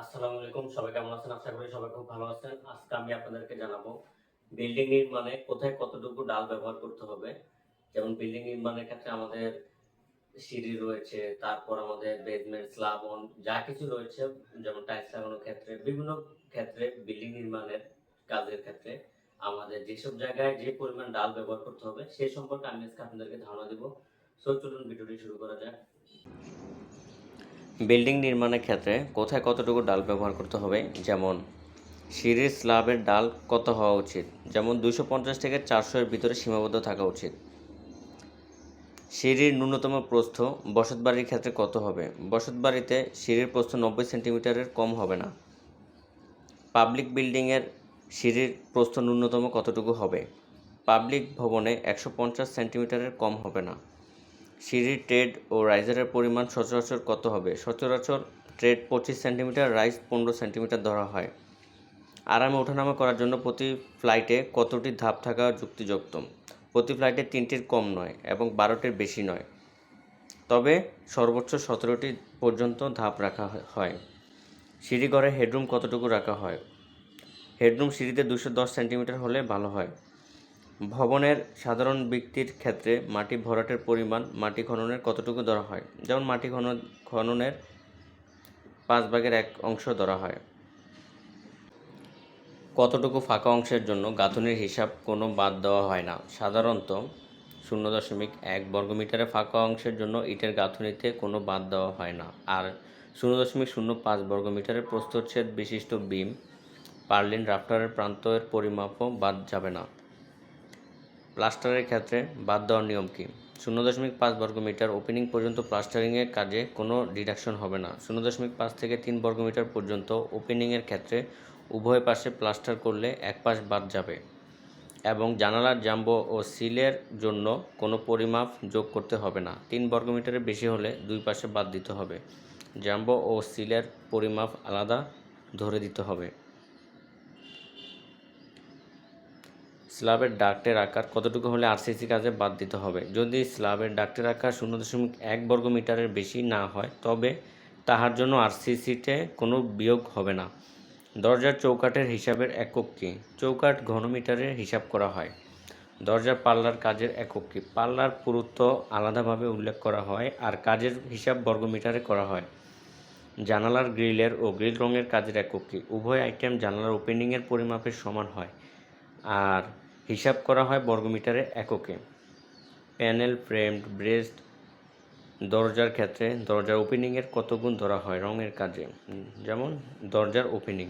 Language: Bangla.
আসসালামু আলাইকুম, সবাই কেমন আছেন? আশা করি সবাই খুব ভালো আছেন। আজকে আমি আপনাদেরকে জানাব বিল্ডিং নির্মাণে কোথায় কতটুকু ডাল ব্যবহার করতে হবে। যেমন বিল্ডিং নির্মাণের ক্ষেত্রে আমাদের সিঁড়ি রয়েছে, তারপর আমাদের বেসমেন্ট স্ল্যাব যা কিছু রয়েছে, যেমন টাইলস লাগানোর ক্ষেত্রে, বিভিন্ন ক্ষেত্রে বিল্ডিং নির্মাণের কাজের ক্ষেত্রে আমাদের যেসব জায়গায় যে পরিমাণ ডাল ব্যবহার করতে হবে, সে সম্পর্কে আমি আজকে আপনাদেরকে ধারণা দেবো। সো চলুন ভিডিওটি শুরু করা যাক। বিল্ডিং নির্মাণের ক্ষেত্রে কোথায় কতটুকু ডাল ব্যবহার করতে হবে? যেমন সিঁড়ির স্ল্যাবের ডাল কত হওয়া উচিত? যেমন দুশো পঞ্চাশ থেকে চারশো এর ভিতরে সীমাবদ্ধ থাকা উচিত। সিঁড়ির ন্যূনতম প্রস্থ বসতবাড়ির ক্ষেত্রে কত হবে? বসতবাড়িতে সিঁড়ির প্রস্থ নব্বই সেন্টিমিটারের কম হবে না। পাবলিক বিল্ডিংয়ের সিঁড়ির প্রস্থ ন্যূনতম কতটুকু হবে? পাবলিক ভবনে একশো পঞ্চাশ সেন্টিমিটারের কম হবে না। সিঁড়ির ট্রেড ও রাইজারের পরিমাণ সচরাচর কত হবে? সচরাচর ট্রেড পঁচিশ সেন্টিমিটার, রাইজ পনেরো সেন্টিমিটার ধরা হয়। আরামে ওঠানামা করার জন্য প্রতি ফ্লাইটে কতটি ধাপ থাকা যুক্তিযুক্ত? প্রতি ফ্লাইটে তিনটির কম নয় এবং বারোটির বেশি নয়। তবে সর্বোচ্চ সতেরোটি পর্যন্ত ধাপ রাখা হয়। সিঁড়িঘরে হেডরুম কতটুকু রাখা হয়? হেডরুম সিঁড়িতে দুশো দশ সেন্টিমিটার হলে ভালো হয়। ভবনের সাধারণ ব্যক্তির ক্ষেত্রে মাটি ভরাটের পরিমাণ মাটি খননের কতটুকু ধরা হয়? যেমন মাটি খনন খননের পাঁচ ভাগের এক অংশ ধরা হয়। কতটুকু ফাঁকা অংশের জন্য গাঁথনির হিসাব কোনো বাদ দেওয়া হয় না। সাধারণত শূন্য দশমিক এক বর্গমিটারে ফাঁকা অংশের জন্য ইটের গাঁথনিতে কোনো বাদ দেওয়া হয় না। আর শূন্য দশমিক শূন্য পাঁচ বর্গমিটারের প্রস্থচ্ছেদ বিশিষ্ট বিম পার্লিন রাফটারের প্রান্তের পরিমাপও বাদ যাবে না। প্লাস্টারের ক্ষেত্রে বাদ দেওয়ার নিয়ম কী? শূন্য দশমিক পাঁচ বর্গমিটার ওপেনিং পর্যন্ত প্লাস্টারিংয়ের কাজে কোনো ডিডাকশন হবে না। শূন্য দশমিক পাঁচ থেকে তিন বর্গমিটার পর্যন্ত ওপেনিংয়ের ক্ষেত্রে উভয় পাশে প্লাস্টার করলে এক পাশ বাদ যাবে এবং জানালার জাম্বো ও সিলের জন্য কোনো পরিমাপ যোগ করতে হবে না। তিন বর্গমিটারের বেশি হলে দুই পাশে বাদ দিতে হবে। জাম্বো ও সিলের পরিমাপ আলাদা ধরে দিতে হবে। স্ল্যাবের ডাক্টের আকার কতটুকু হলে আরসিসি কাজে বাদ দিতে হবে? যদি স্ল্যাবের ডাক্টের আকার শূন্য দশমিক এক বর্গ মিটারের বেশি না হয়, তবে তাহার জন্য আরসিসিতে কোনো বিয়োগ হবে না। দরজার চৌকাঠের হিসাবের একক কী? চৌকাঠ ঘনমিটারে হিসাব করা হয়। দরজার পাল্লার কাজের একক কী? পাল্লার পুরুত্ব আলাদাভাবে উল্লেখ করা হয় আর কাজের হিসাব বর্গমিটারে করা হয়। জানালার গ্রিলের ও গ্রিল রঙের কাজের একক কী? উভয় আইটেম জানালার ওপেনিংয়ের পরিমাপের সমান হয়। আর হিসাব করা হয় বর্গমিটারে এককে। প্যানেল ফ্রেমড ব্রেস্ট দরজার ক্ষেত্রে দরজার ওপেনিংয়ের কত গুণ ধরা হয়? রঙের কাজে। যেমন দরজার ওপেনিং।